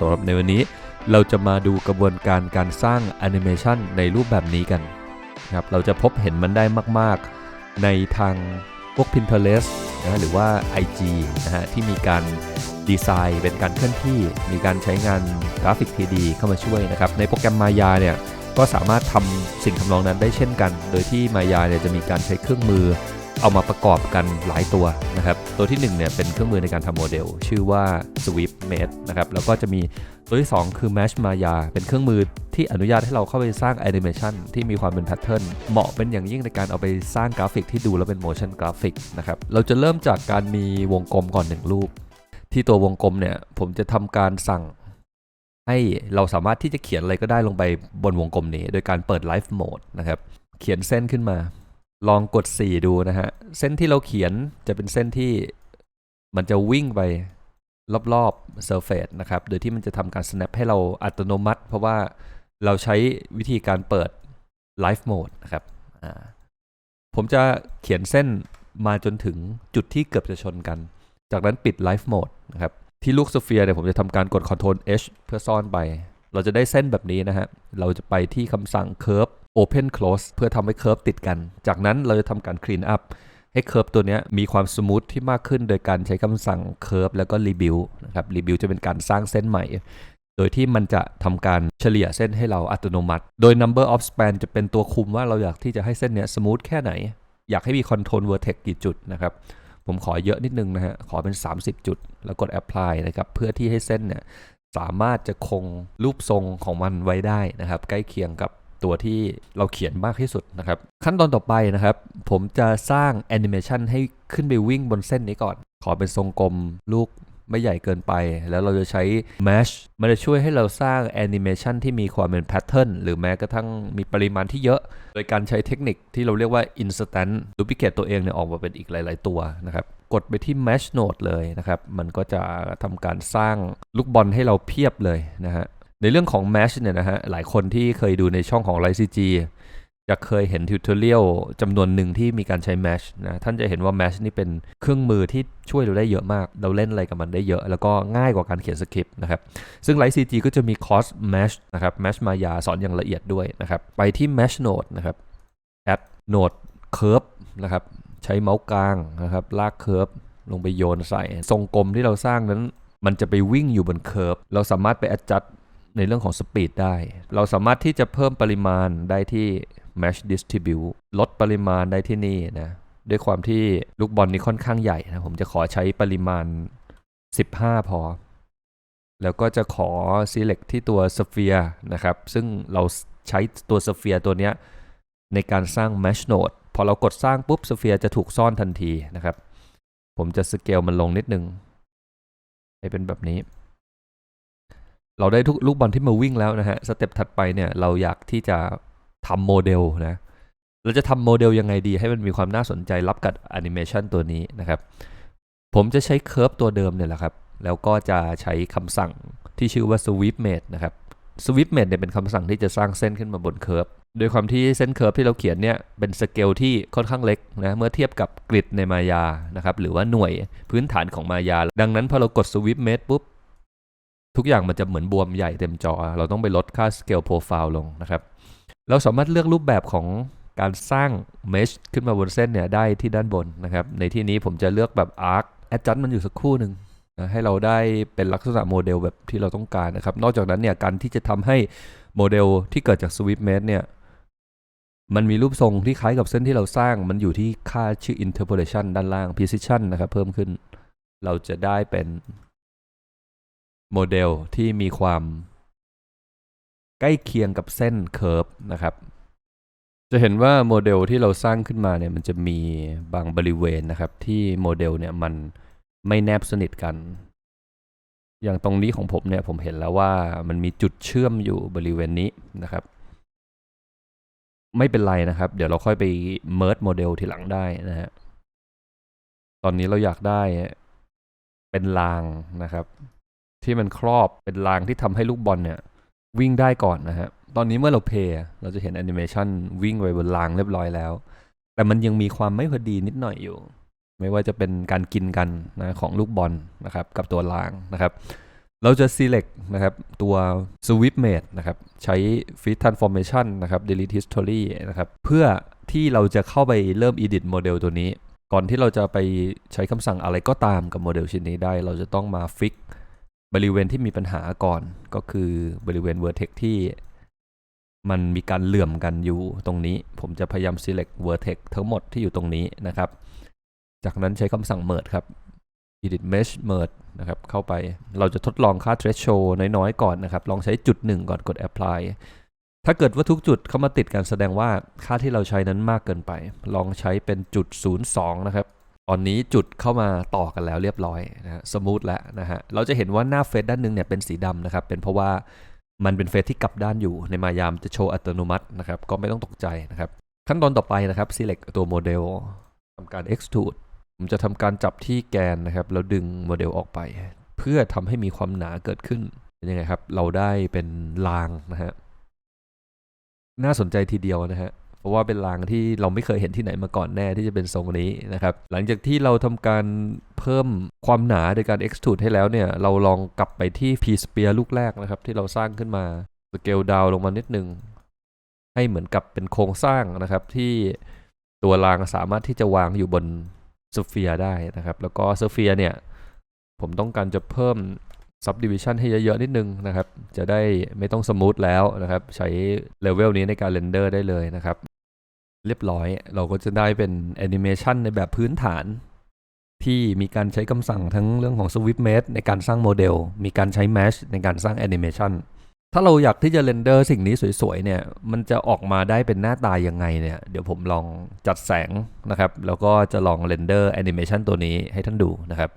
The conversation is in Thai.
สำหรับในวันนี้เราจะมาดูกระบวนการการสร้างแอนิเมชันในรูปแบบนี้กันนะครับเราจะพบเห็นมันได้มาก ๆ ในทางพวก Pinterest นะหรือว่า IG นะฮะที่มีการดีไซน์เป็นการเคลื่อนที่ มีการใช้งานกราฟิก 3D เข้ามาช่วยนะครับ ในโปรแกรมมายาเนี่ยก็สามารถทำสิ่งทำนองนั้นได้เช่นกัน โดยที่มายาเนี่ยจะมีการใช้เครื่องมือ เอามาประกอบกันหลายตัวนะครับ ตัวที่1เนี่ยเป็นเครื่องมือในการทำโมเดล ชื่อว่า Swift Mate นะครับ แล้วก็จะมีตัวที่ 2 คือ Mesh Maya เป็นเครื่องมือที่อนุญาตให้เราเข้าไปสร้างแอนิเมชันที่มีความเป็นแพทเทิร์นเหมาะเป็นอย่างยิ่งในการเอาไปสร้างกราฟิกที่ดูแล้วเป็น motion graphic นะครับ เราจะเริ่มจากการมีวงกลมก่อนหนึ่งรูป ที่ตัววงกลมเนี่ยผมจะทำการสั่งให้เราสามารถที่จะเขียนอะไรก็ได้ลงไปบนวงกลมนี้ โดยการเปิด Live Mode นะครับ เขียนเส้นขึ้นมา ลองกด 4 ดูนะฮะ เส้นที่เราเขียนจะเป็นเส้นที่มันจะวิ่งไปรอบๆ surface นะครับ โดยที่มันจะทำการ snap ให้เราอัตโนมัติ เพราะว่าเราใช้วิธีการเปิด live mode นะครับ ผมจะเขียนเส้นมาจนถึงจุดที่เกือบจะชนกัน จากนั้นปิด live mode นะครับ ที่ลูกโซเฟียเนี่ยผมจะทำการกด Ctrl H เพื่อซ่อนไป เราจะได้เส้นแบบนี้นะฮะ เราจะไปที่คำสั่ง curve open close เพื่อทำให้ curve ติดกัน จากนั้นเราจะทำการ clean up ให้ curve ตัวนี้มีความสมูทที่มากขึ้น โดยการใช้คำสั่ง curve แล้วก็ rebuild นะครับ rebuild จะเป็นการสร้างเส้นใหม่ โดยที่มันจะทำการเฉลี่ยเส้นให้เราอัตโนมัติ โดย number of span จะเป็นตัวคุมว่าเราอยากที่จะให้เส้นเนี้ยสมูทแค่ไหน อยากให้มี control vertex กี่จุดนะครับผมขอเยอะนิดนึงนะฮะ ขอเป็น 30 จุด แล้วกด apply นะครับ เพื่อที่ให้เส้นเนี่ย สามารถจะคงรูปทรงของมันไว้ได้นะครับ ใกล้เคียงกับ ตัวที่เราเขียนมากที่สุดนะครับ ขั้นตอนต่อไปนะครับ ผมจะสร้างแอนิเมชันให้ขึ้นไปวิ่งบนเส้นนี้ก่อน ขอเป็นทรงกลมลูกไม่ใหญ่เกินไป แล้วเราจะใช้ mesh มันจะช่วยให้เราสร้างแอนิเมชันที่มีความเป็นแพทเทิร์นหรือแม้กระทั่งมีปริมาณที่เยอะ โดยการใช้เทคนิคที่เราเรียกว่า instant duplicate ตัวเองเนี่ยออกมาเป็นอีกหลาย ๆ ตัวนะครับ กดไปที่ mesh node เลยนะครับ มันก็จะทำการสร้างลูกบอลให้เราเพียบเลยนะฮะ ในเรื่องของ mesh เนี่ยนะฮะหลายคนที่เคยดูในช่องของ l i c g จะเคยเห็นทิวทอเรียลจำนวนหนึ่งที่มีการใช้ mesh นะท่านจะเห็นว่า mesh นี่เป็นเครื่องมือที่ช่วยเราได้เยอะมาก เราเล่นอะไรกับมันได้เยอะ แล้วก็ง่ายกว่าการเขียนสคริปต์นะครับ ซึ่ง l i c g ก็จะมี course mesh นะครับ mesh มายาสอนอย่างละเอียดด้วยนะครับ ไปที่ mesh node นะครับ add node curve นะครับใช้เมาส์กลางนะครับลากเค r ร์ฟลงไปโยนใส่ ทรงกลมที่เราสร้างนั้น มันจะไปวิ่งอยู่บนเค r ร์ฟเราสามารถไป adjust ในเรื่องของ speed ได้ เราสามารถที่จะเพิ่มปริมาณได้ที่ mesh distribute ลดปริมาณได้ที่นี่นะด้วยความที่ลูกบอลนี้ค่อนข้างใหญ่นะผมจะขอใช้ปริมาณ 15 พอ แล้วก็จะขอ select ที่ตัว sphere นะครับ ซึ่งเราใช้ตัว sphere ตัวเนี้ยในการสร้าง mesh node พอเรากดสร้างปุ๊บ sphere จะถูกซ่อนทันทีนะครับ ผมจะสเกลมันลงนิดนึงให้เป็นแบบนี้ เราได้ทุกลูกบอลที่มาวิ่งแล้วนะฮะสเต็ปถัดไปเนี่ยเราอยากที่จะทำโมเดลนะเราจะทำโมเดลยังไงดีให้มันมีความน่าสนใจรับกับแอนิเมชันตัวนี้นะครับ ผมจะใช้เค r ร์ฟตัวเดิมเนี่ยแหละครับ แล้วก็จะใช้คำสั่งที่ชื่อว่า sweep mate นะครับ sweep mate เนี่ยเป็นคำสั่งที่จะสร้างเส้นขึ้นมาบนเค r ร์ฟโดยความที่เส้นเค r ร์ฟที่เราเขียนเนี่ยเป็นสเกลที่ค่อนข้างเล็กนะเมื่อเทียบกับกริดในมายานะครับหรือว่าหน่วยพื้นฐานของมายา ดังนั้นพอเรากด sweep mate ปุ๊บ ทุกอย่างมันจะเหมือนบวมใหญ่เต็มจอ เราต้องไปลดค่า scale profile ลงนะครับ เราสามารถเลือกรูปแบบของการสร้าง mesh ขึ้นมาบนเส้นเนี่ยได้ที่ด้านบนนะครับ ในที่นี้ผมจะเลือกแบบ arc adjust มันอยู่สักครู่หนึ่งนะให้เราได้เป็นลักษณะโมเดลแบบที่เราต้องการนะครับ นอกจากนั้นเนี่ยการที่จะทำให้โมเดลที่เกิดจาก sweep mesh เนี่ยมันมีรูปทรงที่คล้ายกับเส้นที่เราสร้าง มันอยู่ที่ค่าชื่อ interpolation ด้านล่าง precision นะครับ เพิ่มขึ้น เราจะได้เป็น โมเดลที่มีความใกล้เคียงกับเส้นเค r ร์ฟนะครับ จะเห็นว่าโมเดลที่เราสร้างขึ้นมาเนี่ยมันจะมีบางบริเวณนะครับ ที่โมเดลเนี่ยมันไม่แนบสนิทกัน อย่างตรงนี้ของผมเนี่ยผมเห็นแล้วว่ามันมีจุดเชื่อมอยู่บริเวณนี้นะครับ ไม่เป็นไรนะครับ เดี๋ยวเราค่อยไปเมิร์ e โมเดลทีหลังได้นะฮะตอนนี้เราอยากได้เป็นรางนะครับ ที่มันครอบเป็นรางที่ทำให้ลูกบอลเนี่ย วิ่งได้ก่อนนะฮะ ตอนนี้เมื่อเราเพย์เราจะเห็นแอนิเมชันวิ่งไปบนรางเรียบร้อยแล้ว แต่มันยังมีความไม่พอดีนิดหน่อยอยู่ ไม่ว่าจะเป็นการกินกันนะของลูกบอลนะครับ กับตัวรางนะครับ เราจะ select นะครับ ตัว sweep mate นะครับ ใช้ feed transformation นะครับ delete history นะครับ เพื่อที่เราจะเข้าไปเริ่ม edit โมเดลตัวนี้ ก่อนที่เราจะไปใช้คำสั่งอะไรก็ตามกับโมเดลชิ้นนี้ได้ เราจะต้องมา fix บริเวณที่มีปัญหาก่อนก็คือบริเวณ vertex ที่มันมีการเหลื่อมกันอยู่ตรงนี้ ผมจะพยายาม select vertex ทั้งหมดที่อยู่ตรงนี้นะครับ จากนั้นใช้คำสั่ง merge ครับ edit mesh merge นะครับ เข้าไปเราจะทดลองค่า threshold น้อยๆ ก่อนนะครับ ลองใช้จุดหนึ่งก่อนกด apply ถ้าเกิดว่าทุกจุดเข้ามาติดกันแสดงว่าค่าที่เราใช้นั้นมากเกินไป ลองใช้เป็นจุด 02 นะครับ ตอนนี้จุดเข้ามาต่อกันแล้วเรียบร้อยนะฮะสมูทแล้วนะฮะ เราจะเห็นว่าหน้าเฟซด้านหนึงเนี่ยเป็นสีดำนะครับ เป็นเพราะว่ามันเป็นเฟซที่กลับด้านอยู่ในมายามจะโชว์อัตโนมัตินะครับ ก็ไม่ต้องตกใจนะครับ ขั้นตอนต่อไปนะครับ select ตัวโมเดลทำการ extrude ผมจะทำการจับที่แกนนะครับ แล้วดึงโมเดลออกไป เพื่อทำให้มีความหนาเกิดขึ้นเป็นยังไงครับ เราได้เป็นรางนะฮะ น่าสนใจทีเดียวนะฮะ ราะว่าเป็นรางที่เราไม่เคยเห็นที่ไหนมาก่อนแน่ที่จะเป็นทรงนี้นะครับหลังจากที่เราทำการเพิ่มความหนาโดยการ extrude ให้แล้วเนี่ยเราลองกลับไปที่ P sphere ลูกแรกนะครับที่เราสร้างขึ้นมา scale down ลงมานิดนึงให้เหมือนกับเป็นโครงสร้างนะครับที่ตัวรางสามารถที่จะวางอยู่บนสเฟีย์ได้นะครับ แล้วก็สเฟีย์เนี่ย ผมต้องการจะเพิ่ม subdivision ให้เยอะๆนิดนึงนะครับ จะได้ไม่ต้องสมูทแล้วนะครับ ใช้เลเวลนี้ในการเรนเดอร์ได้เลยนะครับ เรียบร้อย เราก็จะได้เป็นแอนิเมชันในแบบพื้นฐาน ที่มีการใช้คำสั่งทั้งเรื่องของ Swift Mesh ในการสร้างโมเดล มีการใช้ Mesh ในการสร้างแอนิเมชันถ้าเราอยากที่จะเรนเดอร์สิ่งนี้สวยๆเนี่ย มันจะออกมาได้เป็นหน้าตายังไงเนี่ย เดี๋ยวผมลองจัดแสงนะครับ แล้วก็จะลองเรนเดอร์แอนิเมชันตัวนี้ให้ท่านดูนะครับ